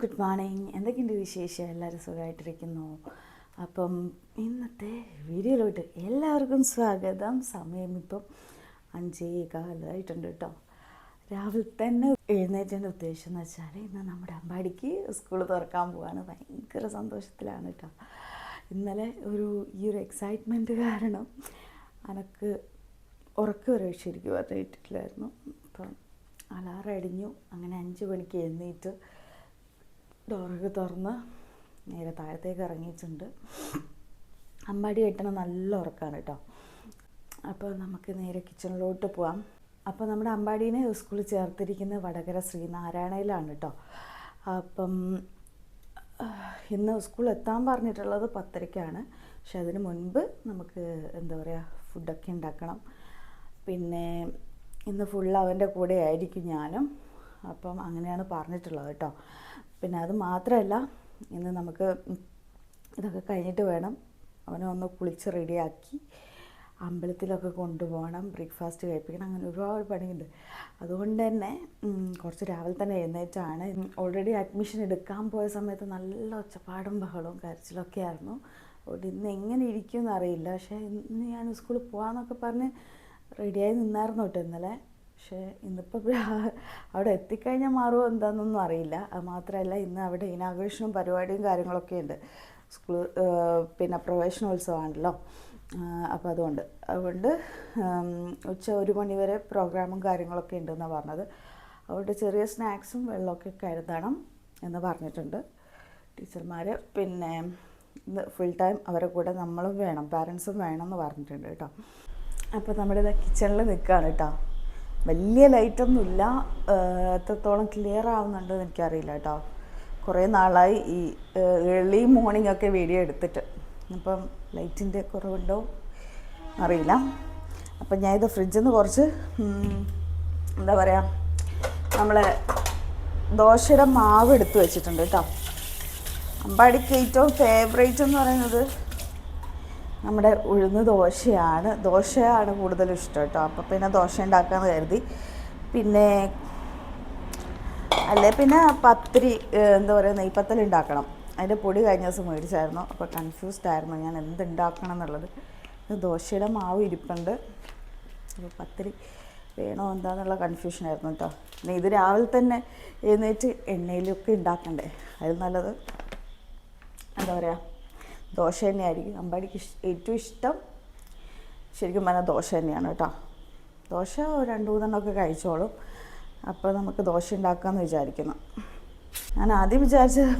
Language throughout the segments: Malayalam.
എന്തൊക്കെയുണ്ട് വിശേഷം? എല്ലാവരും സുഖമായിട്ടിരിക്കുന്നു. അപ്പം ഇന്നത്തെ വീഡിയോയിലോട്ട് എല്ലാവർക്കും സ്വാഗതം. സമയം ഇപ്പം അഞ്ചേ കാലമായിട്ടുണ്ട് കേട്ടോ. രാവിലെ തന്നെ എഴുന്നേറ്റേന്റെ ഉദ്ദേശം എന്ന് വെച്ചാൽ ഇന്ന് നമ്മുടെ അമ്പാടിക്ക് സ്കൂൾ തുറക്കാൻ പോവാണ്. ഭയങ്കര സന്തോഷത്തിലാണ് കേട്ടോ. ഇന്നലെ ഒരു ഈ ഒരു എക്സൈറ്റ്മെന്റ് കാരണം അനക്ക് ഉറക്കം വരെ ശരിക്കും പറഞ്ഞിട്ടില്ലായിരുന്നു അപ്പം അലാറടിഞ്ഞു അങ്ങനെ അഞ്ച് മണിക്ക് എഴുന്നേറ്റ് ഡോറൊക്കെ തുറന്ന് നേരെ താഴത്തേക്ക് ഇറങ്ങിയിട്ടുണ്ട്. അമ്പാടി കെട്ടണം നല്ല ഉറക്കമാണ് കേട്ടോ. അപ്പോൾ നമുക്ക് നേരെ കിച്ചണിലോട്ട് പോവാം. അപ്പോൾ നമ്മുടെ അമ്പാടീനെ സ്കൂളിൽ ചേർത്തിരിക്കുന്ന വടകര ശ്രീനാരായണയിലാണ് കേട്ടോ. അപ്പം ഇന്ന് സ്കൂളിൽ എത്താൻ പറഞ്ഞിട്ടുള്ളത് പത്തരയ്ക്കാണ്. പക്ഷെ അതിന് മുൻപ് നമുക്ക് എന്താ പറയുക ഫുഡൊക്കെ ഉണ്ടാക്കണം. പിന്നെ ഇന്ന് ഫുൾ അവന്റെ കൂടെ ആയിരിക്കും ഞാനും. അപ്പം അങ്ങനെയാണ് പറഞ്ഞിട്ടുള്ളത് കേട്ടോ. പിന്നെ അത് മാത്രമല്ല ഇന്ന് നമുക്ക് ഇതൊക്കെ കഴിഞ്ഞിട്ട് വേണം. അവനെ ഒന്ന് കുളിച്ച് റെഡിയാക്കി അമ്പലത്തിലൊക്കെ കൊണ്ടുപോകണം ബ്രേക്ക്ഫാസ്റ്റ് കഴിപ്പിക്കണം അങ്ങനെ ഒരുപാട് പണിയുണ്ട്. അതുകൊണ്ട് തന്നെ കുറച്ച് രാവിലെ തന്നെ എഴുന്നേറ്റാണ്. ഓൾറെഡി അഡ്മിഷൻ എടുക്കാൻ പോയ സമയത്ത് നല്ല ഒച്ചപ്പാടും ബഹളവും കരച്ചിലൊക്കെ ആയിരുന്നു. അതുകൊണ്ട് ഇന്ന് എങ്ങനെ ഇരിക്കും എന്നറിയില്ല പക്ഷേ ഇന്ന് ഞാൻ സ്കൂളിൽ പോകാമെന്നൊക്കെ പറഞ്ഞ് റെഡിയായി നിന്നായിരുന്നു കേട്ടോ ഇന്നലെ. പക്ഷേ ഇന്നിപ്പോൾ അവിടെ എത്തിക്കഴിഞ്ഞാൽ മാറുമോ എന്താണെന്നൊന്നും അറിയില്ല. മാത്രമല്ല ഇന്ന് അവിടെ ഇനാഘോഷനും പരിപാടിയും കാര്യങ്ങളൊക്കെ ഉണ്ട്. സ്കൂൾ പിന്നെ പ്രവേശനോത്സവമാണല്ലോ. അപ്പോൾ അതുകൊണ്ട് അതുകൊണ്ട് ഉച്ച ഒരു മണിവരെ പ്രോഗ്രാമും കാര്യങ്ങളൊക്കെ ഉണ്ടെന്നാണ് പറഞ്ഞത്. അതുകൊണ്ട് ചെറിയ സ്നാക്സും വെള്ളമൊക്കെ കരുതണം എന്ന് പറഞ്ഞിട്ടുണ്ട്. ടീച്ചർമാർ പിന്നെ ഫുൾ ടൈം അവരെ കൂടെ നമ്മളും വേണം പാരൻസും വേണം എന്ന് പറഞ്ഞിട്ടുണ്ട് കേട്ടോ. അപ്പോൾ നമ്മളിത് കിച്ചണിൽ നിൽക്കുകയാണ് കേട്ടോ. വലിയ ലൈറ്റൊന്നുമില്ല. എത്രത്തോളം ക്ലിയർ ആവുന്നുണ്ടെന്ന് എനിക്കറിയില്ല കേട്ടോ. കുറേ നാളായി ഈ ഏർലി മോർണിംഗ് ഒക്കെ വീഡിയോ എടുത്തിട്ട്. അപ്പം ലൈറ്റിന്റെ കുറവുണ്ടോ? അറിയില്ല. അപ്പം ഞാൻ ഫ്രിഡ്ജിൽ നിന്ന് കുറച്ച് എന്താ പറയുക നമ്മളെ ദോശയുടെ മാവ് എടുത്ത് വെച്ചിട്ടുണ്ട് കേട്ടോ. അമ്പാടിക്ക് ഏറ്റവും ഫേവറേറ്റ് എന്ന് പറയുന്നത് നമ്മുടെ ഉഴുന്ന് ദോശയാണ്. ദോശയാണ് കൂടുതലും ഇഷ്ടം കേട്ടോ. അപ്പോൾ പിന്നെ ദോശ ഉണ്ടാക്കാമെന്ന് കരുതി. പിന്നെ അല്ലേ പിന്നെ പത്തിരി എന്താ പറയുക നെയ്പ്പത്തൽ ഉണ്ടാക്കണം. അതിന്റെ പൊടി കഴിഞ്ഞ ദിവസം മേടിച്ചായിരുന്നു. അപ്പോൾ കൺഫ്യൂസ്ഡ് ആയിരുന്നു ഞാൻ എന്തുണ്ടാക്കണം എന്നുള്ളത്. ദോശയുടെ മാവ് ഇരിപ്പുണ്ട്. അപ്പോൾ പത്തിരി വേണോ എന്താണെന്നുള്ള കൺഫ്യൂഷനായിരുന്നു കേട്ടോ. പിന്നെ ഇത് രാവിലെ തന്നെ എഴുന്നേറ്റ് എണ്ണയിലൊക്കെ ഉണ്ടാക്കണ്ടേ? അതിൽ നല്ലത് എന്താ പറയുക ദോശ തന്നെയായിരിക്കും. അമ്പാടിക്ക് ഏറ്റവും ഇഷ്ടം ശരിക്കും പറഞ്ഞാൽ ദോശ തന്നെയാണ് കേട്ടോ. ദോശ രണ്ട് മൂന്നെണ്ണമൊക്കെ കഴിച്ചോളും. അപ്പോൾ നമുക്ക് ദോശ ഉണ്ടാക്കാമെന്ന് വിചാരിക്കുന്നു. ഞാൻ ആദ്യം വിചാരിച്ചത്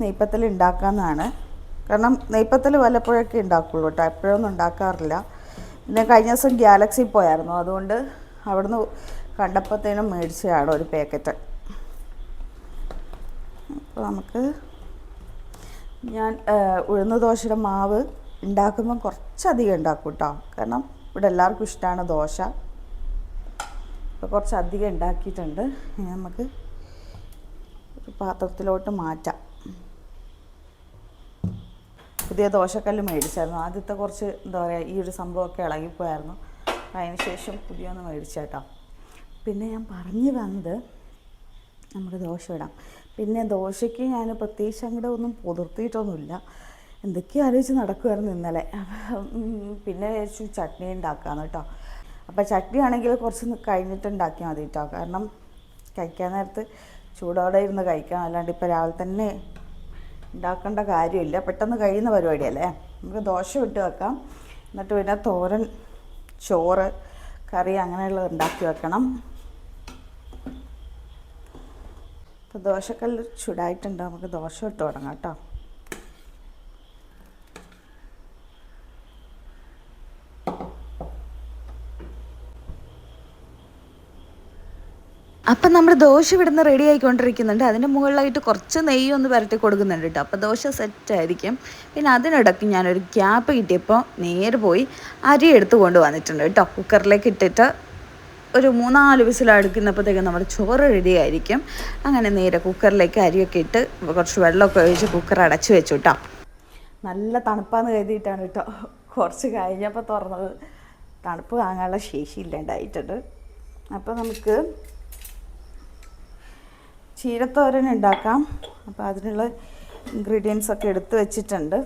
നെയ്പ്പത്തൽ ഉണ്ടാക്കാമെന്നാണ്. കാരണം നെയ്പ്പത്തൽ വല്ലപ്പോഴൊക്കെ ഉണ്ടാക്കുള്ളൂ കേട്ടോ. എപ്പോഴൊന്നും ഉണ്ടാക്കാറില്ല. പിന്നെ കഴിഞ്ഞ ദിവസം ഗാലക്സി പോയായിരുന്നു. അതുകൊണ്ട് അവിടുന്ന് കണ്ടപ്പോഴത്തേനും മേടിച്ചതാണ് ഒരു പാക്കറ്റ്. അപ്പോൾ നമുക്ക് ഞാൻ ഉഴുന്ന ദോശയുടെ മാവ് ഉണ്ടാക്കുമ്പം കുറച്ചധികം ഉണ്ടാക്കും കേട്ടോ കാരണം ഇവിടെ എല്ലാവർക്കും ഇഷ്ടമാണ് ദോശ. അപ്പോൾ കുറച്ചധികം ഉണ്ടാക്കിയിട്ടുണ്ട്. നമുക്ക് ഒരു പാത്രത്തിലോട്ട് മാറ്റാം. പുതിയ ദോശക്കല്ല് മേടിച്ചായിരുന്നു. ആദ്യത്തെ കുറച്ച് എന്താ പറയുക ഈ ഒരു സംഭവമൊക്കെ ഇളകിപ്പോയായിരുന്നു. അതിന് ശേഷം പുതിയൊന്ന് മേടിച്ചേട്ടോ. പിന്നെ ഞാൻ പറഞ്ഞു വന്നത് നമുക്ക് ദോശ ഇടാം. പിന്നെ ദോശയ്ക്ക് ഞാൻ പ്രത്യേകിച്ച് അങ്ങോട്ട് ഒന്നും പുതിർത്തിയിട്ടൊന്നുമില്ല. എന്തൊക്കെയോ ആലോചിച്ച് നടക്കുമായിരുന്നു ഇന്നലെ. പിന്നെ വിചാരിച്ചു ചട്നി ഉണ്ടാക്കാമെന്ന് കേട്ടോ. അപ്പോൾ ചട്നി ആണെങ്കിൽ കുറച്ച് കഴിഞ്ഞിട്ട് ഉണ്ടാക്കിയാൽ മതി കേട്ടോ കാരണം കഴിക്കാൻ നേരത്ത് ചൂടോടെ ഇരുന്ന് കഴിക്കാം അല്ലാണ്ട് ഇപ്പോൾ രാവിലെ തന്നെ ഉണ്ടാക്കേണ്ട കാര്യമില്ല. പെട്ടെന്ന് കഴിയുന്ന പരിപാടിയല്ലേ? നമുക്ക് ദോശ ഇട്ട് വെക്കാം. എന്നിട്ട് പിന്നെ തോരൻ ചോറ് കറി അങ്ങനെയുള്ളത് ഉണ്ടാക്കി വെക്കണം. ഇപ്പോൾ ദോശക്കല്ല് ചൂടായിട്ടുണ്ട്. നമുക്ക് ദോശ ഇട്ട് തുടങ്ങാം കേട്ടോ അപ്പം നമ്മുടെ ദോശ ഇവിടുന്ന് റെഡി ആയിക്കൊണ്ടിരിക്കുന്നുണ്ട്. അതിന്റെ മുകളിലായിട്ട് കുറച്ച് നെയ്യ് ഒന്ന് പുരട്ടി കൊടുക്കുന്നുണ്ട് കേട്ടോ അപ്പോൾ ദോശ സെറ്റ് ആയിരിക്കും. പിന്നെ അതിനിടയ്ക്ക് ഞാനൊരു ഗ്യാപ്പ് കിട്ടിയപ്പോൾ നേരെ പോയി അരി എടുത്ത് കൊണ്ട് വന്നിട്ടുണ്ട് കേട്ടോ കുക്കറിലേക്ക് ഇട്ടിട്ട് ഒരു മൂന്നാൽ വിസിൽ അടുക്കുന്നപ്പോഴത്തേക്കും നമ്മുടെ ചോറ് റെഡി ആയിരിക്കും. അങ്ങനെ നേരെ കുക്കറിലേക്ക് അരിയൊക്കെ ഇട്ട് കുറച്ച് വെള്ളമൊക്കെ ഒഴിച്ച് കുക്കർ അടച്ചു വെച്ചു കേട്ടോ നല്ല തണുപ്പാന്ന് കരുതിയിട്ടാണ് കേട്ടോ കുറച്ച് കഴിഞ്ഞപ്പോൾ തുറന്നത്. തണുപ്പ് വാങ്ങാനുള്ള ശേഷി ഇല്ലാണ്ടായിട്ടുണ്ട്. അപ്പോൾ നമുക്ക് ചീരത്തോരൻ ഉണ്ടാക്കാം. അപ്പോൾ അതിനുള്ള ഇൻഗ്രീഡിയൻസ് ഒക്കെ എടുത്ത് വെച്ചിട്ടുണ്ട്.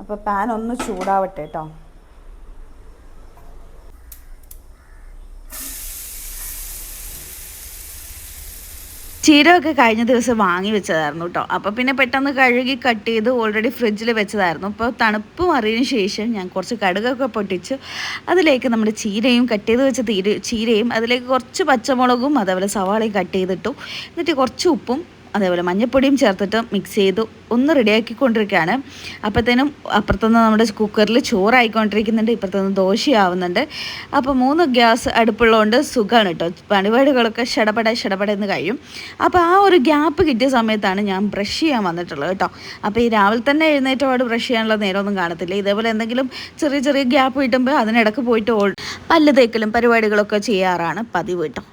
അപ്പോൾ പാൻ ഒന്ന് ചൂടാവട്ടെ കേട്ടോ ചീരമൊക്കെ കഴിഞ്ഞ ദിവസം വാങ്ങി വെച്ചതായിരുന്നു കേട്ടോ അപ്പോൾ പിന്നെ പെട്ടെന്ന് കഴുകി കട്ട് ചെയ്ത് ഓൾറെഡി ഫ്രിഡ്ജിൽ വെച്ചതായിരുന്നു. അപ്പോൾ തണുപ്പ് മാറിയതിന് ശേഷം ഞാൻ കുറച്ച് കടുകൊക്കെ പൊട്ടിച്ച്. അതിലേക്ക് നമ്മുടെ ചീരയും കട്ട് ചെയ്ത് വെച്ച തീര ചീരയും അതിലേക്ക് കുറച്ച് പച്ചമുളകും അതേപോലെ സവാളയും കട്ട് ചെയ്തിട്ടു. എന്നിട്ട് കുറച്ച് ഉപ്പും അതേപോലെ മഞ്ഞപ്പൊടിയും ചേർത്തിട്ട് മിക്സ് ചെയ്ത് ഒന്ന് റെഡിയാക്കിക്കൊണ്ടിരിക്കുകയാണ് അപ്പോഴത്തേനും അപ്പുറത്തുനിന്ന് നമ്മുടെ കുക്കറിൽ ചോറായിക്കൊണ്ടിരിക്കുന്നുണ്ട് ഇപ്പുറത്തുനിന്ന് ദോശയാവുന്നുണ്ട്. അപ്പോൾ മൂന്ന് ഗ്യാസ് അടുപ്പുള്ളതുകൊണ്ട് സുഖമാണ് കേട്ടോ പണിപാടുകളൊക്കെ ഷടപട ഷടപട എന്ന് കഴിയും. അപ്പോൾ ആ ഒരു ഗ്യാപ്പ് കിട്ടിയ സമയത്താണ് ഞാൻ ബ്രഷ് ചെയ്യാൻ വന്നിട്ടുള്ളത് കേട്ടോ അപ്പോൾ ഈ രാവിലെ തന്നെ എഴുന്നേറ്റപാട് ബ്രഷ് ചെയ്യാനുള്ള നേരമൊന്നും കാണത്തില്ല. ഇതേപോലെ എന്തെങ്കിലും ചെറിയ ചെറിയ ഗ്യാപ്പ് കിട്ടുമ്പോൾ അതിനിടക്ക് പോയിട്ട് പല്ല് തേക്കലും പരിപാടികളൊക്കെ ചെയ്യാറാണ് പതിവ് കേട്ടോ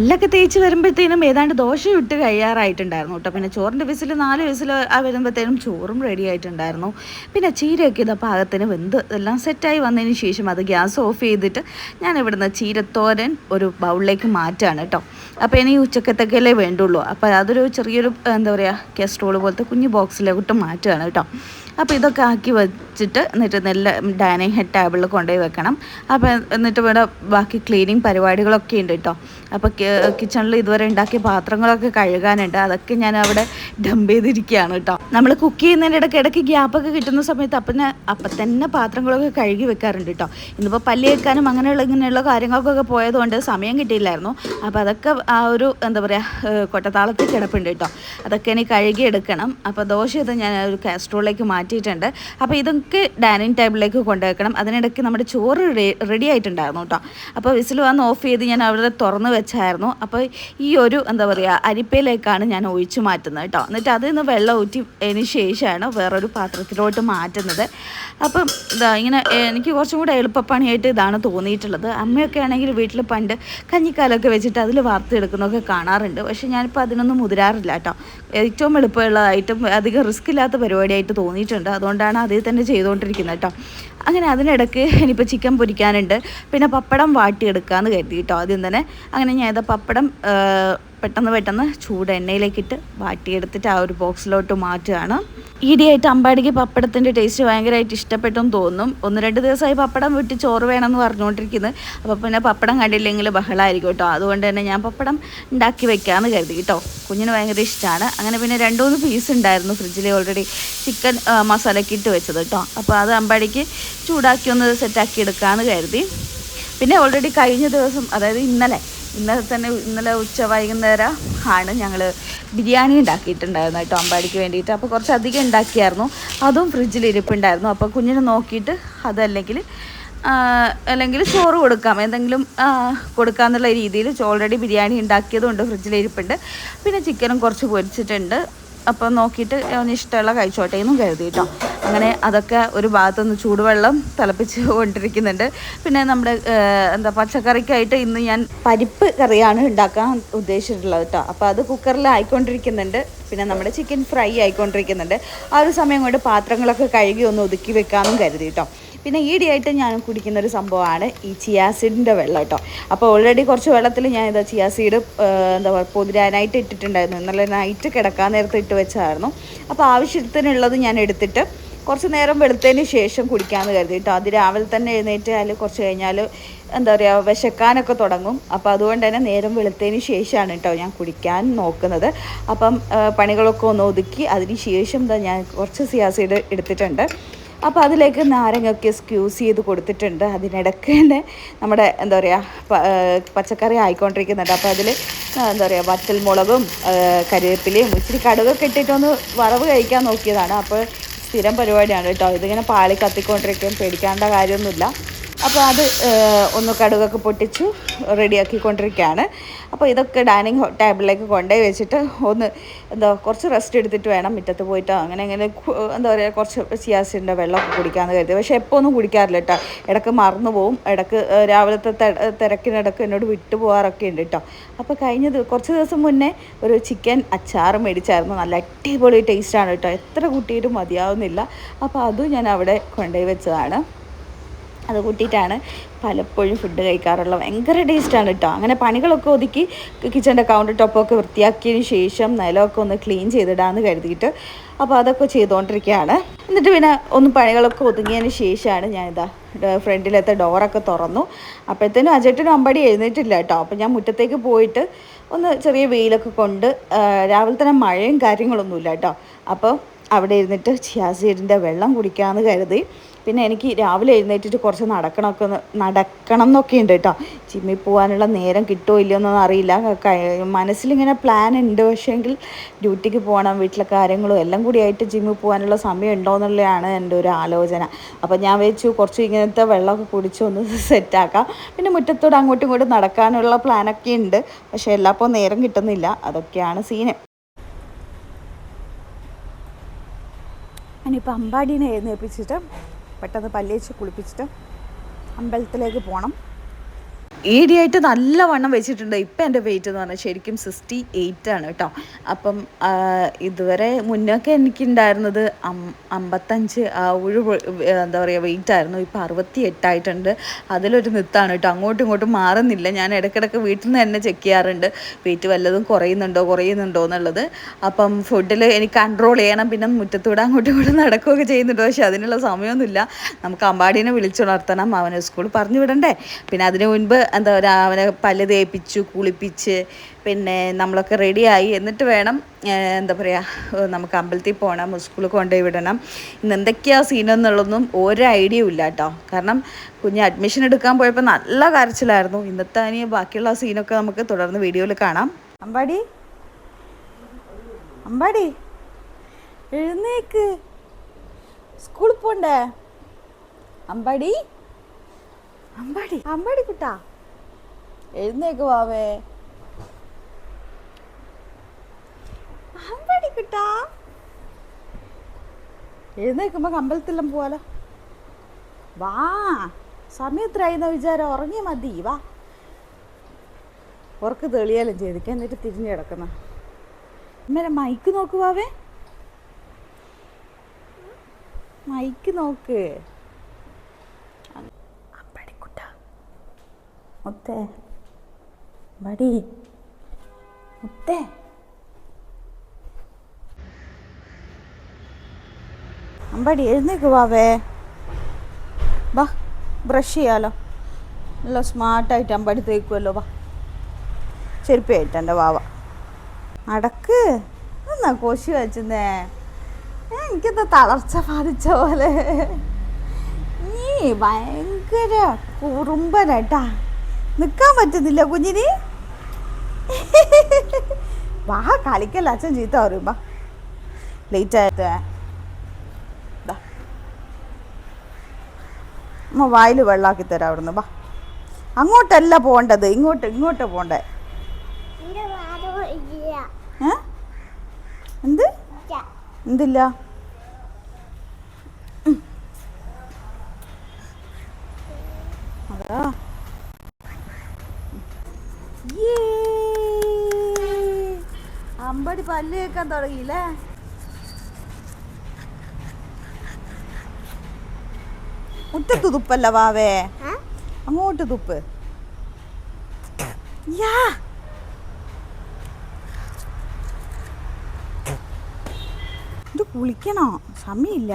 പല്ലൊക്കെ തേച്ച് വരുമ്പോഴത്തേനും ഏതാണ്ട് ദോശ ഇട്ട് കഴിയാറായിട്ടുണ്ടായിരുന്നു കേട്ടോ. പിന്നെ ചോറിന്റെ വിസിൽ നാല് വിസിൽ ആ വരുമ്പോഴത്തേനും ചോറും റെഡി ആയിട്ടുണ്ടായിരുന്നു. പിന്നെ ചീരയൊക്കെ ഇത് പാകത്തിന് വെന്ത് എല്ലാം സെറ്റായി വന്നതിന് ശേഷം അത് ഗ്യാസ് ഓഫ് ചെയ്തിട്ട് ഞാൻ ഇവിടുന്ന് ചീരത്തോരൻ ഒരു ബൗളിലേക്ക് മാറ്റാണ് കേട്ടോ. അപ്പോൾ ഇനി ഉച്ചക്കത്തേക്കല്ലേ വേണ്ടുള്ളൂ. അപ്പോൾ അതൊരു ചെറിയൊരു എന്താ പറയുക കെസ്ട്രോൾ പോലത്തെ കുഞ്ഞു ബോക്സിലോട്ട് മാറ്റുകയാണ് കേട്ടോ. അപ്പോൾ ഇതൊക്കെ ആക്കി വെച്ചിട്ട് എന്നിട്ട് നല്ല ഡൈനിങ് ഹെഡ് ടേബിളിൽ കൊണ്ടുപോയി വെക്കണം. അപ്പോൾ എന്നിട്ട് ഇവിടെ ബാക്കി ക്ലീനിങ് പരിപാടികളൊക്കെ ഉണ്ട് കേട്ടോ അപ്പോൾ കിച്ചണിൽ ഇതുവരെ ഉണ്ടാക്കിയ പാത്രങ്ങളൊക്കെ കഴുകാനുണ്ട്. അതൊക്കെ ഞാൻ അവിടെ ഡംപ് ചെയ്തിരിക്കുകയാണ് കേട്ടോ നമ്മൾ കുക്ക് ചെയ്യുന്നതിന്റെ ഇടയ്ക്ക് ഇടയ്ക്ക് ഗ്യാപ്പൊക്കെ കിട്ടുന്ന സമയത്ത് അപ്പം അപ്പം തന്നെ പാത്രങ്ങളൊക്കെ കഴുകി വെക്കാറുണ്ട് കേട്ടോ ഇന്നിപ്പോൾ പല്ലി വെക്കാനും അങ്ങനെയുള്ള ഇങ്ങനെയുള്ള കാര്യങ്ങൾക്കൊക്കെ പോയതുകൊണ്ട് സമയം കിട്ടിയില്ലായിരുന്നു. അപ്പോൾ അതൊക്കെ ആ ഒരു എന്താ പറയുക കൊട്ടത്താളത്തിൽ കിടപ്പുണ്ട് കേട്ടോ അതൊക്കെ ഇനി കഴുകിയെടുക്കണം. അപ്പോൾ ദോശ ഇത് ഞാൻ ഒരു കാസ്ട്രോളിലേക്ക് മാറ്റിയിട്ടുണ്ട്. അപ്പോൾ ഇതൊക്കെ ഡൈനിങ് ടേബിളിലേക്ക് കൊണ്ടുവയ്ക്കണം. അതിനിടയ്ക്ക് നമ്മുടെ ചോറ് റെഡി ആയിട്ടുണ്ടായിരുന്നു കേട്ടോ അപ്പോൾ വിസിൽ വന്ന് ഓഫ് ചെയ്ത് ഞാൻ അവിടെ തുറന്ന് വെച്ചായിരുന്നു. അപ്പോൾ ഈ ഒരു എന്താ പറയുക അരിപ്പയിലേക്കാണ് ഞാൻ ഒഴിച്ചു മാറ്റുന്നത് കേട്ടോ എന്നിട്ട് അതിൽ നിന്ന് വെള്ളം ഊറ്റി അതിന് ശേഷമാണ് വേറൊരു പാത്രത്തിലോട്ട് മാറ്റുന്നത്. അപ്പം ഇതാ ഇങ്ങനെ എനിക്ക് കുറച്ചും കൂടെ എളുപ്പപ്പണിയായിട്ട് ഇതാണ് തോന്നിയിട്ടുള്ളത്. അമ്മയൊക്കെ ആണെങ്കിൽ വീട്ടിൽ പണ്ട് കഞ്ഞിക്കാലൊക്കെ വെച്ചിട്ട് അതിൽ വാർത്തെടുക്കുന്നതൊക്കെ കാണാറുണ്ട്. പക്ഷേ ഞാനിപ്പോൾ അതിനൊന്നും മുതിരാറില്ല കേട്ടോ ഏറ്റവും എളുപ്പമുള്ളതായിട്ടും അധികം റിസ്ക് ഇല്ലാത്ത പരിപാടിയായിട്ട് തോന്നിയിട്ടുണ്ട്. അതുകൊണ്ടാണ് അതിൽ തന്നെ ചെയ്തുകൊണ്ടിരിക്കുന്നത് കേട്ടോ. അങ്ങനെ അതിനിടയ്ക്ക് ഇനിയിപ്പോൾ ചിക്കൻ പൊരിക്കാനുണ്ട്. പിന്നെ പപ്പടം വാട്ടിയെടുക്കാമെന്ന് കരുതി കേട്ടോ ആദ്യം തന്നെ. അങ്ങനെ ഞാൻ ഇത് പപ്പടം പെട്ടെന്ന് പെട്ടെന്ന് ചൂട് എണ്ണയിലേക്കിട്ട് വാട്ടിയെടുത്തിട്ട് ആ ഒരു ബോക്സിലോട്ട് മാറ്റുകയാണ്. ഈടിയായിട്ട് അമ്പാടിക്ക് പപ്പടത്തിന്റെ ടേസ്റ്റ് ഭയങ്കരമായിട്ട് ഇഷ്ടപ്പെട്ടെന്ന് തോന്നും. ഒന്ന് രണ്ട് ദിവസമായി പപ്പടം വിട്ട് ചോറ് വേണമെന്ന് പറഞ്ഞുകൊണ്ടിരിക്കുന്നത് അപ്പോൾ പിന്നെ പപ്പടം കണ്ടില്ലെങ്കിൽ ബഹളമായിരിക്കും കേട്ടോ. അതുകൊണ്ട് തന്നെ ഞാൻ പപ്പടം ഉണ്ടാക്കി വെക്കാമെന്ന് കരുതി കേട്ടോ. കുഞ്ഞിന് ഭയങ്കര ഇഷ്ടമാണ്. അങ്ങനെ പിന്നെ രണ്ട് മൂന്ന് പീസ് ഉണ്ടായിരുന്നു ഫ്രിഡ്ജിൽ ഓൾറെഡി ചിക്കൻ മസാലയ്ക്ക് ഇട്ട് വെച്ചത് കേട്ടോ. അപ്പോൾ അത് അമ്പാടിക്ക് ചൂടാക്കി ഒന്ന് സെറ്റാക്കി എടുക്കാമെന്ന് കരുതി. പിന്നെ ഓൾറെഡി കഴിഞ്ഞ ദിവസം അതായത് ഇന്നലെ ഇന്നലെ തന്നെ ഇന്നലെ ഉച്ച വൈകുന്നേരം ആണ് ഞങ്ങൾ ബിരിയാണി ഉണ്ടാക്കിയിട്ടുണ്ടായിരുന്നു കേട്ടോ അമ്പാടിക്ക് വേണ്ടിയിട്ട്. അപ്പോൾ കുറച്ച് അധികം ഉണ്ടാക്കിയായിരുന്നു. അതും ഫ്രിഡ്ജിൽ ഇരിപ്പുണ്ടായിരുന്നു. അപ്പോൾ കുഞ്ഞിനെ നോക്കിയിട്ട് അതല്ലെങ്കിൽ അല്ലെങ്കിൽ ചോറ് കൊടുക്കാം. എന്തെങ്കിലും കൊടുക്കാമെന്നുള്ള രീതിയിൽ ഓൾറെഡി ബിരിയാണി ഉണ്ടാക്കിയതുകൊണ്ട് ഫ്രിഡ്ജിൽ ഇരിപ്പുണ്ട്. പിന്നെ ചിക്കനും കുറച്ച് പൊരിച്ചിട്ടുണ്ട്. അപ്പോൾ നോക്കിയിട്ട് അവന് ഇഷ്ടമുള്ള കഴിച്ചോട്ടെ എന്നും കരുതി കേട്ടോ. അങ്ങനെ അതൊക്കെ ഒരു ഭാഗത്തുനിന്ന് ചൂടുവെള്ളം തിളപ്പിച്ച് കൊണ്ടിരിക്കുന്നുണ്ട്. പിന്നെ നമ്മുടെ എന്താ പച്ചക്കറിക്കായിട്ട് ഇന്ന് ഞാൻ പരിപ്പ് കറിയാണ് ഉണ്ടാക്കാൻ ഉദ്ദേശിച്ചിട്ടുള്ളത് കേട്ടോ. അപ്പോൾ അത് കുക്കറിൽ ആയിക്കൊണ്ടിരിക്കുന്നുണ്ട്. പിന്നെ നമ്മുടെ ചിക്കൻ ഫ്രൈ ആയിക്കൊണ്ടിരിക്കുന്നുണ്ട്. ആ ഒരു സമയം കൊണ്ട് പാത്രങ്ങളൊക്കെ കഴുകി ഒന്ന് ഒതുക്കി വെക്കാമെന്നും കരുതി കേട്ടോ. പിന്നെ ഈടിയായിട്ട് ഞാൻ കുടിക്കുന്ന ഒരു സംഭവമാണ് ഈ ചിയാസീഡിന്റെ വെള്ളം കേട്ടോ. അപ്പോൾ ഓൾറെഡി കുറച്ച് വെള്ളത്തിൽ ഞാൻ ഇതാ ചിയാസീഡ് എന്താ പറയുക പൊതിരാനായിട്ട് ഇട്ടിട്ടുണ്ടായിരുന്നു. ഇന്നലെ നൈറ്റ് കിടക്കാൻ നേരത്തെ ഇട്ട് വെച്ചായിരുന്നു. അപ്പോൾ ആവശ്യത്തിനുള്ളത് ഞാൻ എടുത്തിട്ട് കുറച്ച് നേരം വെളുത്തതിന് ശേഷം കുടിക്കാമെന്ന് കരുതി കേട്ടോ. അത് രാവിലെ തന്നെ എഴുന്നേറ്റാൽ കുറച്ച് കഴിഞ്ഞാൽ എന്താ പറയുക വിശക്കാനൊക്കെ തുടങ്ങും. അപ്പോൾ അതുകൊണ്ട് തന്നെ നേരം വെളുത്തതിന് ശേഷമാണ് കേട്ടോ ഞാൻ കുടിക്കാൻ നോക്കുന്നത്. അപ്പം പണികളൊക്കെ ഒന്ന് ഒതുക്കി അതിന് ശേഷം ഞാൻ കുറച്ച് സിയാസീഡ് എടുത്തിട്ടുണ്ട്. അപ്പോൾ അതിലേക്ക് നാരങ്ങയൊക്കെ സ്ക്യൂസ് ചെയ്ത് കൊടുത്തിട്ടുണ്ട്. അതിനിടയ്ക്ക് തന്നെ നമ്മുടെ എന്താ പറയുക പച്ചക്കറി ആയിക്കൊണ്ടിരിക്കുന്നുണ്ട്. അപ്പോൾ അതിൽ എന്താ പറയുക വറ്റൽമുളകും മുളകും കരിവേപ്പിലയും ഇച്ചിരി കടുകൊക്കെ ഇട്ടിട്ടൊന്ന് വറവ് കഴിക്കാൻ നോക്കിയതാണ്. അപ്പോൾ സ്ഥിരം പരിപാടിയാണ് കേട്ടോ. ഇതിങ്ങനെ പാളി കത്തിക്കൊണ്ടിരിക്കും പേടിക്കേണ്ട കാര്യമൊന്നുമില്ല. അപ്പോൾ അത് ഒന്ന് കടുകൊക്കെ പൊട്ടിച്ചു റെഡിയാക്കിക്കൊണ്ടിരിക്കുകയാണ്. അപ്പോൾ ഇതൊക്കെ ഡൈനിങ് ടേബിളിലേക്ക് കൊണ്ടുപോയി വെച്ചിട്ട് ഒന്ന് എന്താ കുറച്ച് റെസ്റ്റ് എടുത്തിട്ട് വേണം മുറ്റത്ത് പോയിട്ടോ അങ്ങനെ അങ്ങനെ എന്താ പറയുക കുറച്ച് സിയാസിന്റെ വെള്ളമൊക്കെ കുടിക്കാമെന്ന് കരുതി. പക്ഷേ എപ്പോൾ ഒന്നും കുടിക്കാറില്ല കേട്ടോ. ഇടയ്ക്ക് മറന്നു പോവും. ഇടയ്ക്ക് രാവിലത്തെ തിരക്കിനിടക്ക് എന്നോട് വിട്ടു പോകാറൊക്കെ ഉണ്ട് കേട്ടോ. അപ്പോൾ കഴിഞ്ഞ കുറച്ച് ദിവസം മുന്നേ ഒരു ചിക്കൻ അച്ചാർ മേടിച്ചായിരുന്നു. നല്ല അടിപൊളി ടേസ്റ്റാണ് കേട്ടോ. എത്ര കൂട്ടിയിട്ടും മതിയാവുന്നില്ല. അപ്പോൾ അതും ഞാൻ അവിടെ കൊണ്ടുപോയി വെച്ചതാണ്. അത് കൂട്ടിയിട്ടാണ് പലപ്പോഴും ഫുഡ് കഴിക്കാറുള്ളത്. ഭയങ്കര ടേസ്റ്റാണ് കേട്ടോ അങ്ങനെ പണികളൊക്കെ ഒതുക്കി കിച്ചന്റെ കൗണ്ടർ ടോപ്പൊക്കെ വൃത്തിയാക്കിയതിന് ശേഷം നിലമൊക്കെ ഒന്ന് ക്ലീൻ ചെയ്തിടാമെന്ന് കരുതിയിട്ട് അപ്പോൾ അതൊക്കെ ചെയ്തുകൊണ്ടിരിക്കുകയാണ് എന്നിട്ട് പിന്നെ ഒന്ന് പണികളൊക്കെ ഒതുങ്ങിയതിന് ശേഷമാണ് ഇതാ ഫ്രണ്ടിലത്തെ ഡോറൊക്കെ തുറന്നു. അപ്പോഴത്തേനും അജേട്ടനും അമ്പടി എഴുന്നേറ്റില്ല കേട്ടോ അപ്പോൾ ഞാൻ മുറ്റത്തേക്ക് പോയിട്ട് ഒന്ന് ചെറിയ വെയിലൊക്കെ കൊണ്ട് രാവിലെ തന്നെ മഴയും കാര്യങ്ങളൊന്നുമില്ല കേട്ടോ അപ്പോൾ അവിടെ ഇരുന്നിട്ട് ചിയാസീഡിന്റെ വെള്ളം കുടിക്കാമെന്ന് കരുതി. പിന്നെ എനിക്ക് രാവിലെ എഴുന്നേറ്റിട്ട് കുറച്ച് നടക്കണമൊക്കെ നടക്കണം എന്നൊക്കെ ഉണ്ട് കേട്ടോ. ജിമ്മിൽ പോകാനുള്ള നേരം കിട്ടുമോ ഇല്ലയോ എന്നൊന്നും അറിയില്ല. മനസ്സിലിങ്ങനെ പ്ലാൻ ഉണ്ട്. പക്ഷേങ്കിൽ ഡ്യൂട്ടിക്ക് പോകണം വീട്ടിലെ കാര്യങ്ങളും എല്ലാം കൂടി ആയിട്ട് ജിമ്മിൽ പോകാനുള്ള സമയം ഉണ്ടോ എന്നുള്ളതാണ് എന്റെ ഒരു ആലോചന. അപ്പോൾ ഞാൻ വെച്ചു കുറച്ച് ഇങ്ങനത്തെ വെള്ളമൊക്കെ കുടിച്ച് ഒന്ന് സെറ്റാക്കാം പിന്നെ മുറ്റത്തോട് അങ്ങോട്ടും ഇങ്ങോട്ടും നടക്കാനുള്ള പ്ലാനൊക്കെ ഉണ്ട്. പക്ഷേ എല്ലാപ്പോൾ നേരം കിട്ടുന്നില്ല. അതൊക്കെയാണ് സീന് ഇനിയിപ്പോൾ അമ്പാടീനെ എഴുന്നേൽപ്പിച്ചിട്ട് പെട്ടെന്ന് പല്ലേച്ച് കുളിപ്പിച്ചിട്ട് അമ്പലത്തിലേക്ക് പോകണം ഈടിയായിട്ട് നല്ല വണ്ണം വെച്ചിട്ടുണ്ട്. ഇപ്പം എന്റെ വെയിറ്റ് എന്ന് പറഞ്ഞാൽ ശരിക്കും സിക്സ്റ്റി എയ്റ്റ് ആണ് കേട്ടോ. അപ്പം ഇതുവരെ മുന്നൊക്കെ എനിക്കുണ്ടായിരുന്നത് അമ്പത്തഞ്ച് ആ ഒരു എന്താ പറയുക വെയിറ്റ് ആയിരുന്നു. ഇപ്പം അറുപത്തി എട്ടായിട്ടുണ്ട് അതിലൊരു നിത്താണ് കേട്ടോ. അങ്ങോട്ടും ഇങ്ങോട്ടും മാറുന്നില്ല. ഞാൻ ഇടയ്ക്കിടയ്ക്ക് വീട്ടിൽ നിന്ന് തന്നെ ചെക്ക് ചെയ്യാറുണ്ട്. വെയിറ്റ് വല്ലതും കുറയുന്നുണ്ടോ കുറയുന്നുണ്ടോ എന്നുള്ളത്. അപ്പം ഫുഡിൽ എനിക്ക് കൺട്രോൾ ചെയ്യണം. പിന്നെ മുറ്റത്തൂടെ അങ്ങോട്ടും ഇങ്ങോട്ടും നടക്കുകയൊക്കെ ചെയ്യുന്നുണ്ട്. പക്ഷേ അതിനുള്ള സമയമൊന്നുമില്ല. നമുക്ക് അമ്പാടീനെ വിളിച്ചുണർത്തണം. അവനെ സ്കൂളിൽ പറഞ്ഞു വിടണ്ടേ. പിന്നെ അതിന് മുൻപ് എന്താ പറയുക അവനെ പല്ല് തേപ്പിച്ചു കുളിപ്പിച്ച് പിന്നെ നമ്മളൊക്കെ റെഡിയായി എന്നിട്ട് വേണം എന്താ പറയുക നമുക്ക് അമ്പലത്തിൽ പോകണം സ്കൂളിൽ കൊണ്ടുപോയി വിടണം. ഇന്ന് എന്തൊക്കെയാണ് സീനെന്നുള്ളതൊന്നും ഒരു ഐഡിയ ഇല്ല കേട്ടോ. കാരണം കുഞ്ഞ് അഡ്മിഷൻ എടുക്കാൻ പോയപ്പോൾ നല്ല കരച്ചിലായിരുന്നു. ഇന്നത്തെ ഇനി ബാക്കിയുള്ള സീനൊക്കെ നമുക്ക് തുടർന്ന് വീഡിയോയിൽ കാണാം. അമ്പാടി? അമ്പാടി? എഴുന്നേക്ക്. സ്കൂളിൽ പോണ്ടേ? അമ്പാടി? അമ്പാടി. അമ്പാടി കുട്ടാ. എഴുന്നേക്ക് വാവേ അമ്പാടി കുട്ടാ. എഴുന്നേക്കുമ്പോ അമ്പലത്തിലും പോവാലോ. വാ സമയത്രയായിരുന്ന വിചാരം? ഉറങ്ങിയ മതി വാ. ഉറക്ക് തെളിയാലും ചെയ്തിക്ക എന്നിട്ട് തിരിഞ്ഞു കിടക്കുന്ന. ഇന്നലെ മൈക്ക് നോക്ക് വാവേ മൈക്ക് നോക്ക്. അമ്പടിക്കുട്ട മുത്തേ. ബടി മുത്തേ. എഴുന്നേക്ക് വാവേ. വാ. ബ്രഷ് ചെയ്യാലോ. നല്ല സ്മാർട്ടായിട്ട് അമ്പടി തേക്കുമല്ലോ വാ. ചെരുപ്പായിട്ട് എന്റെ വാവ. അടക്ക് എന്നാ കോശി വെച്ചെന്നേ എനിക്കെന്താ തളർച്ച ബാധിച്ച പോലെ? നീ ഭയങ്കര കുറുമ്പനട്ടാ നിൽക്കാൻ പറ്റുന്നില്ല കുഞ്ഞിന്. വാ കളിക്കല്ല അച്ഛൻ ചീത്ത പറയുമ്പോ. ലേറ്റ് ആയത് ദാ. അമ്മ വായിൽ വെള്ളാക്കി തരാം അവിടുന്ന് വാ. അങ്ങോട്ടല്ല പോണ്ടത് ഇങ്ങോട്ട് ഇങ്ങോട്ട് പോണ്ടേ എന്ത്? എന്തില്ല. അതാ. യേ. അമ്പടി പല്ല് കേൾക്കാൻ തുടങ്ങിയില്ലേ? മുറ്റത്ത് തുപ്പല്ല വാവേ. അങ്ങോട്ട് തുപ്പ്. യാ. ഇത് കുളിക്കണോ? സമയമില്ല.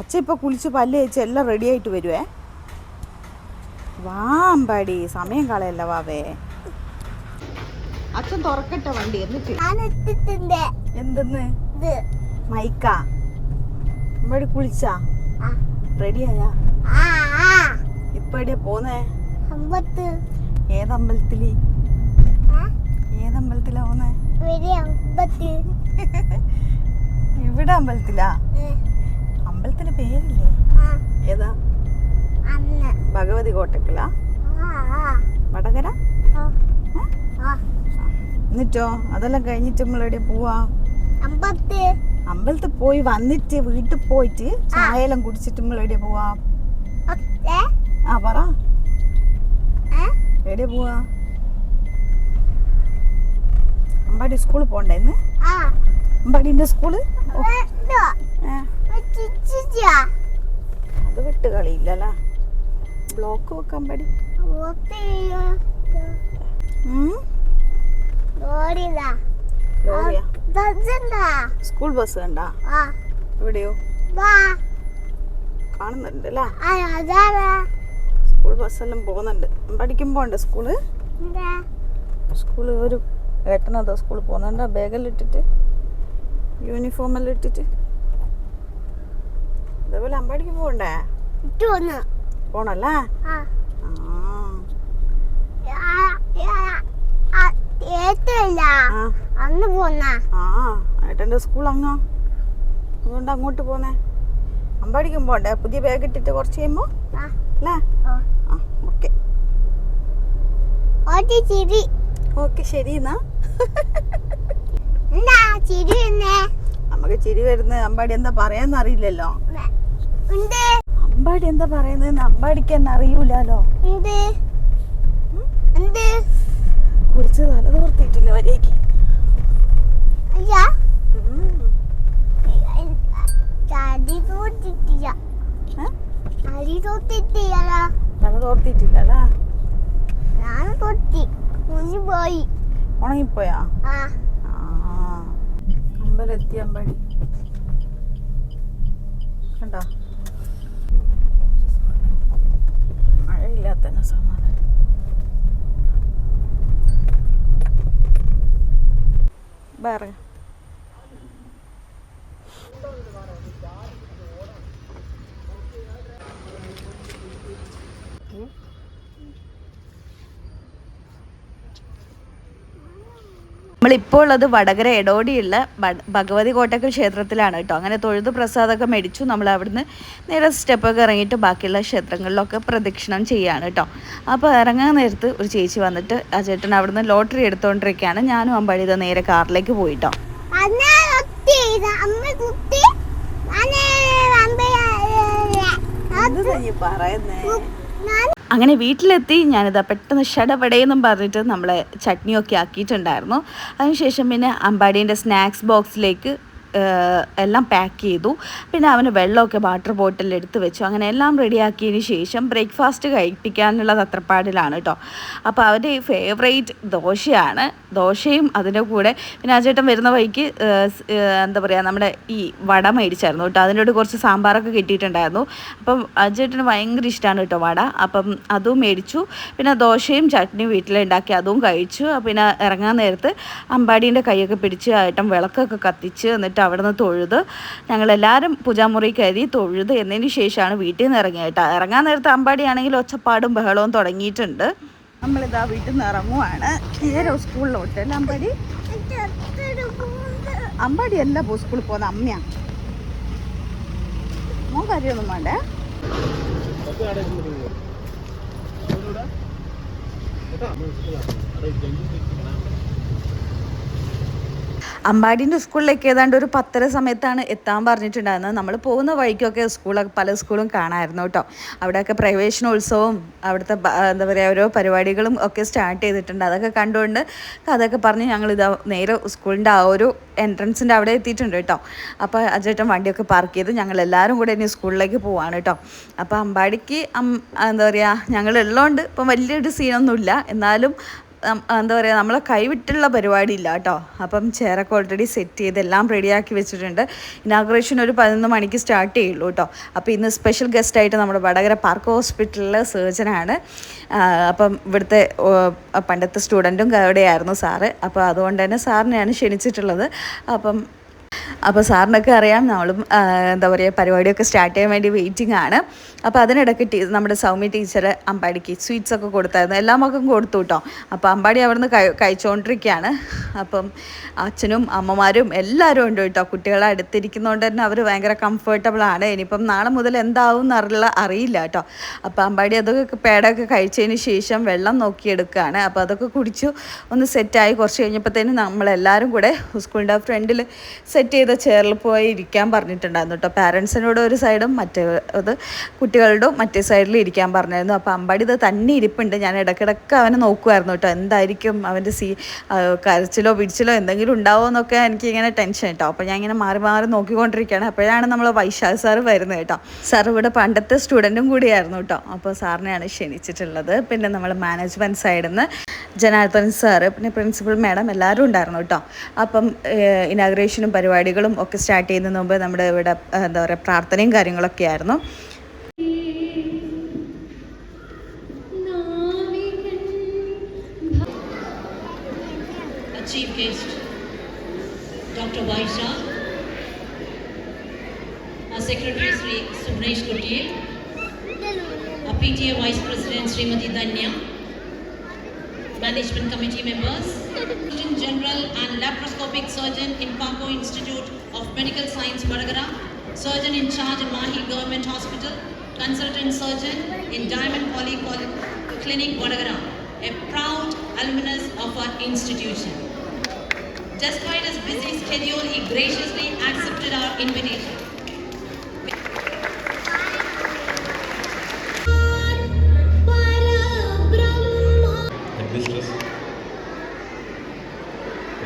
അച്ഛ ഇപ്പൊ കുളിച്ച് പല്ല് തേച്ച് എല്ലാം റെഡി ആയിട്ട് വരുവേ. വാമ്പാടി സമയം കളയല്ല വാവേ. അച്ഛൻ തുറക്കട്ടെ വണ്ടി എന്നിട്ട്. എന്തെന്ന്? മൈക്ക അമ്പാടി കുളിച്ചാ. റെഡിയായാ. ഇപ്പൊ എവിടെയാ പോന്നേ? ഏതമ്പലത്തിൽ ഏതമ്പലത്തിലാ പോന്നേ? ഇവിടെ അമ്പലത്തിലാ? അമ്പലത്തിന്റെ അമ്പലത്തിന് പേരില്ലേ ഏതാ? ഭഗവതി കോട്ടക്കലാ? വടകര? എന്നിട്ടോ അതെല്ലാം കഴിഞ്ഞിട്ട് നമ്മൾ എവിടെ പോവാ? അമ്പലത്തിൽ. പോയി വന്നിട്ട് വീട്ടിൽ പോയിട്ട് ചായയെല്ലാം കുടിച്ചിട്ട് നമ്മൾ എവിടെ പോവാ ആ പറ. എവിടെ പോവാ? അമ്പാടി സ്കൂളിൽ പോണ്ടേ ഇന്ന്? ആ. അമ്പാടിന്റെ സ്കൂൾ? അത് വിട്ട് കളിയില്ലല്ലോ. ബ്ലോക്ക് വെക്കാൻ പാടി സ്കൂൾ ബസ് കണ്ടാ എവിടെയോ? കാണുന്നുണ്ട് സ്കൂൾ ബസ്സെല്ലാം പോകുന്നുണ്ട്. പഠിക്കുമ്പോ പോണ്ട് സ്കൂൾ? സ്കൂൾ ഒരു ഏട്ടനതോ സ്കൂളിൽ പോകുന്നുണ്ട്? ബാഗെല്ലാം ഇട്ടിട്ട് യൂണിഫോം എല്ലാം ഇട്ടിട്ട്? അതേപോലെ അമ്പാടിക്ക് പോകണ്ടേ പോണല്ലേ ആ ആ ഏറ്റല്ല ആ അന്ന് പോന്നാ? ആ ഏട്ടന്റെ സ്കൂൾ അങ്ങാ. അതുകൊണ്ട് അങ്ങോട്ട് പോന്നെ. അമ്പാടിക്കും പോണ്ടേ? പുതിയ ബാഗ് ഇട്ടിട്ട് കുറച്ച് കഴിയുമ്പോ? അല്ലേ? ഓക്കെ. ശരി എന്നാ. എന്താ നമുക്ക് ചിരി വരുന്ന. അമ്പാടി എന്താ പറയാന്ന് അറിയില്ലല്ലോ. അമ്പാടി എന്താ പറയുന്നത് അമ്പാടിക്ക് തന്നെ അറിയൂലോ ഉണ്ട്. കുറിച്ച് നല്ല തോർത്തിട്ടില്ല. വരേക്ക് മഴയില്ലാത്ത ഉണങ്ങിപ്പോയാ? അമ്പലെത്തി അമ്പാടി കണ്ടോ? മഴയില്ലാത്തന്നെ സമാധാനം. бери. നമ്മളിപ്പോൾ ഉള്ളത് വടകര എടോടിയുള്ള ഭഗവതി കോട്ടക്കൽ ക്ഷേത്രത്തിലാണ് കേട്ടോ. അങ്ങനെ തൊഴുത് പ്രസാദമൊക്കെ മേടിച്ചു. നമ്മൾ അവിടുന്ന് നേരെ സ്റ്റെപ്പൊക്കെ ഇറങ്ങിയിട്ട് ബാക്കിയുള്ള ക്ഷേത്രങ്ങളിലൊക്കെ പ്രദക്ഷിണം ചെയ്യാണ് കേട്ടോ. അപ്പോൾ ഇറങ്ങാൻ നേരത്ത് ഒരു ചേച്ചി വന്നിട്ട് ആ ചേട്ടൻ അവിടുന്ന് ലോട്ടറി എടുത്തുകൊണ്ടിരിക്കുകയാണ് ഞാനും അമ്പാടി ഇത് നേരെ കാറിലേക്ക് പോയിട്ടോ പറയുന്നേ? ഞാൻ അങ്ങനെ വീട്ടിലെത്തി ഞാനിതാ പെട്ടെന്ന് ഷടപടയെന്നും പറഞ്ഞിട്ട് നമ്മളെ ചട്നിയൊക്കെ ആക്കിയിട്ടുണ്ടായിരുന്നു. അതിനുശേഷം പിന്നെ അമ്പാടീന്റെ സ്നാക്സ് ബോക്സിലേക്ക് എല്ലാം പാക്ക് ചെയ്തു. പിന്നെ അവന് വെള്ളമൊക്കെ വാട്ടർ ബോട്ടിൽ എടുത്ത് വെച്ചു. അങ്ങനെ എല്ലാം റെഡിയാക്കിയതിന് ശേഷം ബ്രേക്ക്ഫാസ്റ്റ് കഴിപ്പിക്കാനുള്ള തത്രപ്പാടിലാണ് കേട്ടോ അപ്പോൾ അവന്റെ ഫേവറേറ്റ് ദോശയാണ്. ദോശയും അതിന്റെ കൂടെ പിന്നെ ആ ചേട്ടൻ വരുന്ന വഴിക്ക് എന്താ പറയുക നമ്മുടെ ഈ വട മേടിച്ചായിരുന്നു കേട്ടോ അതിന്റെ കുറച്ച് സാമ്പാറൊക്കെ കിട്ടിയിട്ടുണ്ടായിരുന്നു. അപ്പം അജേട്ടന് ഭയങ്കര ഇഷ്ടമാണ് കേട്ടോ വട. അപ്പം അതും മേടിച്ചു. പിന്നെ ദോശയും ചട്നിയും വീട്ടിലുണ്ടാക്കി അതും കഴിച്ചു. പിന്നെ ഇറങ്ങാൻ നേരത്ത് അമ്പാടീന്റെ കൈയൊക്കെ പിടിച്ച് ആയിട്ടും വിളക്കൊക്കെ കത്തിച്ച് എന്നിട്ട് അവിടെ നിന്ന് തൊഴുത് ഞങ്ങളെല്ലാവരും പൂജാമുറി കയറി തൊഴുത് എന്നതിന് ശേഷമാണ് വീട്ടിൽ നിന്ന് ഇറങ്ങിയത് കേട്ടോ. ഇറങ്ങാൻ നേരത്ത് അമ്പാടിയാണെങ്കിൽ ഒച്ചപ്പാടും ബഹളവും തുടങ്ങിയിട്ടുണ്ട്. നമ്മളിതാ വീട്ടിൽ നിന്ന് ഇറങ്ങുവാണ്. നേരെ സ്കൂളിലോട്ട്. അല്ലേ അമ്പാടി? അമ്പാടി അല്ല പോ സ്കൂളിൽ പോകുന്ന അമ്മയാ. മോൻ കാര്യമൊന്നും വേണ്ടേ. അമ്പാടിന്റെ സ്കൂളിലേക്ക് ഏതാണ്ട് ഒരു പത്തര സമയത്താണ് എത്താൻ പറഞ്ഞിട്ടുണ്ടായിരുന്നത്. നമ്മൾ പോകുന്ന വഴിക്കൊക്കെ സ്കൂളൊക്കെ പല സ്കൂളും കാണാമായിരുന്നു കേട്ടോ. അവിടെയൊക്കെ പ്രവേശനോത്സവവും അവിടുത്തെ എന്താ പറയുക ഓരോ പരിപാടികളും ഒക്കെ സ്റ്റാർട്ട് ചെയ്തിട്ടുണ്ട്. അതൊക്കെ കണ്ടുകൊണ്ട് അതൊക്കെ പറഞ്ഞ് ഞങ്ങൾ ഇതാ നേരെ സ്കൂളിന്റെ ആ ഒരു എൻട്രൻസിന്റെ അവിടെ എത്തിയിട്ടുണ്ട് കേട്ടോ. അപ്പോൾ അജേട്ടൻ വണ്ടിയൊക്കെ പാർക്ക് ചെയ്ത് ഞങ്ങൾ എല്ലാവരും കൂടെ ഇനി സ്കൂളിലേക്ക് പോവാണ് കേട്ടോ. അപ്പോൾ അമ്പാടിക്ക് എന്താ പറയുക ഞങ്ങൾ ഉള്ളതുകൊണ്ട് ഇപ്പം വലിയൊരു സീനൊന്നുമില്ല എന്നാലും എന്താ പറയുക നമ്മളെ കൈവിട്ടുള്ള പരിപാടി ഇല്ല കേട്ടോ. അപ്പം ചെയറൊക്കെ ഓൾറെഡി സെറ്റ് ചെയ്ത് എല്ലാം റെഡിയാക്കി വെച്ചിട്ടുണ്ട്. ഇനാഗ്രേഷൻ ഒരു പതിനൊന്ന് മണിക്ക് സ്റ്റാർട്ട് ചെയ്യുള്ളൂ കേട്ടോ. അപ്പോൾ ഇന്ന് സ്പെഷ്യൽ ഗസ്റ്റായിട്ട് നമ്മുടെ വടകര പാർക്ക് ഹോസ്പിറ്റലിലെ സർജനാണ് അപ്പം ഇവിടുത്തെ പണ്ടത്തെ സ്റ്റുഡന്റും അവിടെയായിരുന്നു സാറ്. അപ്പോൾ അതുകൊണ്ട് തന്നെ സാറിനെയാണ് ക്ഷണിച്ചിട്ടുള്ളത്. അപ്പം അപ്പോൾ സാറിനൊക്കെ അറിയാം നമ്മളും എന്താ പറയുക പരിപാടിയൊക്കെ സ്റ്റാർട്ട് ചെയ്യാൻ വേണ്ടി വെയിറ്റിംഗ് ആണ്. അപ്പോൾ അതിനിടയ്ക്ക് ടീ നമ്മുടെ സൗമ്യ ടീച്ചർ അമ്പാടിക്ക് സ്വീറ്റ്സ് ഒക്കെ കൊടുത്തായിരുന്നു. എല്ലാ മക്കും കൊടുത്തു കേട്ടോ അപ്പോൾ അമ്പാടി അവിടുന്ന് കഴി കഴിച്ചുകൊണ്ടിരിക്കുകയാണ് അപ്പം അച്ഛനും അമ്മമാരും എല്ലാവരും ഉണ്ട് കേട്ടോ കുട്ടികളെ അടുത്തിരിക്കുന്നതുകൊണ്ട് തന്നെ അവർ ഭയങ്കര കംഫർട്ടബിൾ ആണ്. ഇനിയിപ്പം നാളെ മുതൽ എന്താവും എന്നറിയില്ല അറിയില്ല കേട്ടോ അപ്പോൾ അമ്പാടി അതൊക്കെ പേടൊക്കെ കഴിച്ചതിന് ശേഷം വെള്ളം നോക്കിയെടുക്കുകയാണ് അപ്പോൾ അതൊക്കെ കുടിച്ചു ഒന്ന് സെറ്റായി കുറച്ച് കഴിഞ്ഞപ്പോഴത്തേനും നമ്മളെല്ലാവരും കൂടെ സ്കൂളിന്റെ ഫ്രണ്ടിൽ സെറ്റ് ചെയ്ത ചെയറിൽ പോയി ഇരിക്കാൻ പറഞ്ഞിട്ടുണ്ടായിരുന്നു കേട്ടോ. പാരൻസിനോട് ഒരു സൈഡും മറ്റേ അത് കുട്ടികളുടെ മറ്റേ സൈഡിൽ ഇരിക്കാൻ പറഞ്ഞായിരുന്നു. അപ്പോൾ അമ്പാടി ഇത് തന്നെ ഇരിപ്പുണ്ട്. ഞാൻ ഇടയ്ക്കിടയ്ക്ക് അവനെ നോക്കുമായിരുന്നു കേട്ടോ. എന്തായിരിക്കും അവന്റെ സീ കരച്ചിലോ പിടിച്ചിലോ എന്തെങ്കിലും ഉണ്ടാവുമോ എന്നൊക്കെ എനിക്ക് ഇങ്ങനെ ടെൻഷൻ കേട്ടോ. അപ്പോൾ ഞാൻ ഇങ്ങനെ മാറി മാറി നോക്കിക്കൊണ്ടിരിക്കുകയാണ്. അപ്പോഴാണ് നമ്മൾ വൈശാഖ് സാറ് വരുന്നത് കേട്ടോ. സാർ ഇവിടെ പണ്ടത്തെ സ്റ്റുഡന്റും കൂടിയായിരുന്നു കേട്ടോ. അപ്പോൾ സാറിനെയാണ് ക്ഷണിച്ചിട്ടുള്ളത്. പിന്നെ നമ്മൾ മാനേജ്മെന്റ് സൈഡിൽ നിന്ന് ജനാർദ്ദൻ സാറ് പിന്നെ പ്രിൻസിപ്പൽ മാഡം എല്ലാവരും ഉണ്ടായിരുന്നു കേട്ടോ. അപ്പം ഇനാഗ്രേഷനും പരിപാടികളും ഒക്കെ സ്റ്റാർട്ട് ചെയ്യുന്നതിന് മുമ്പ് നമ്മുടെ ഇവിടെ എന്താ പറയുക പ്രാർത്ഥനയും കാര്യങ്ങളൊക്കെ ആയിരുന്നു. സെക്രട്ടറി ശ്രീ സുബ്രേഷ് കുട്ടിയെ P T A vice president Shrimati Dhanya management committee members, Surgeon General and laparoscopic surgeon in Paco Institute of Medical Science, Vadagara, surgeon in charge at Mahi Government Hospital, consultant surgeon in Diamond Poly Clinic, Vadagara, a proud alumnus of our institution. Despite his busy schedule, he graciously accepted our invitation.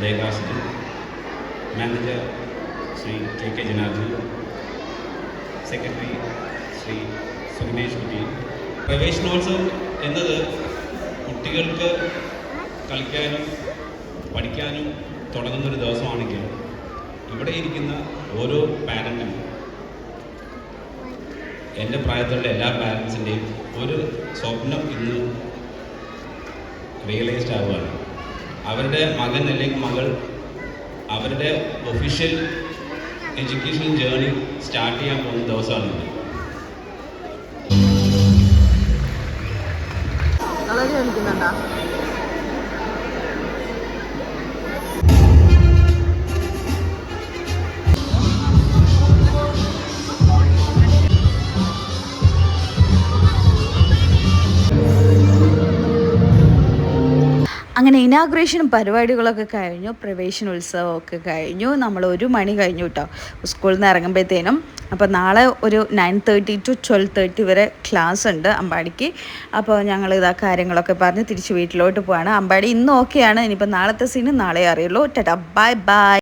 Lekha manager Shri K K Janardhan secretary Shri Suganesh Kutty. പ്രവേശനോത്സവം എന്നത് കുട്ടികൾക്ക് കളിക്കാനും പഠിക്കാനും തുടങ്ങുന്നൊരു ദിവസമാണെങ്കിൽ ഇവിടെ ഇരിക്കുന്ന ഓരോ പാരന്റും എന്റെ പ്രായത്തിലുള്ള എല്ലാ പാരൻസിന്റെയും ഒരു സ്വപ്നം ഇന്ന് റിയലൈസ്ഡ് ആവുകയാണ്. അവരുടെ മകൻ അല്ലെങ്കിൽ മകൾ അവരുടെ ഒഫീഷ്യൽ എഡ്യൂക്കേഷൻ ജേർണി സ്റ്റാർട്ട് ചെയ്യാൻ പോകുന്ന കളിക്കുന്നുണ്ടോ? അങ്ങനെ ഇനാഗ്രേഷനും പരിപാടികളൊക്കെ കഴിഞ്ഞു പ്രവേശനോത്സവമൊക്കെ കഴിഞ്ഞു. നമ്മൾ ഒരു മണി കഴിഞ്ഞു കേട്ടോ സ്കൂളിൽ നിന്ന് ഇറങ്ങുമ്പോഴത്തേനും. അപ്പോൾ നാളെ ഒരു nine thirty to twelve thirty വരെ ക്ലാസ് ഉണ്ട് അമ്പാടിക്ക്. അപ്പോൾ ഞങ്ങൾ ഇതാ കാര്യങ്ങളൊക്കെ പറഞ്ഞ് തിരിച്ച് വീട്ടിലോട്ട് പോവാണ്. അമ്പാടി ഇന്ന് ഓക്കെയാണ് ഇനിയിപ്പോൾ നാളത്തെ സീന് നാളെ അറിയുള്ളൂ. ടാ ബൈ ബൈ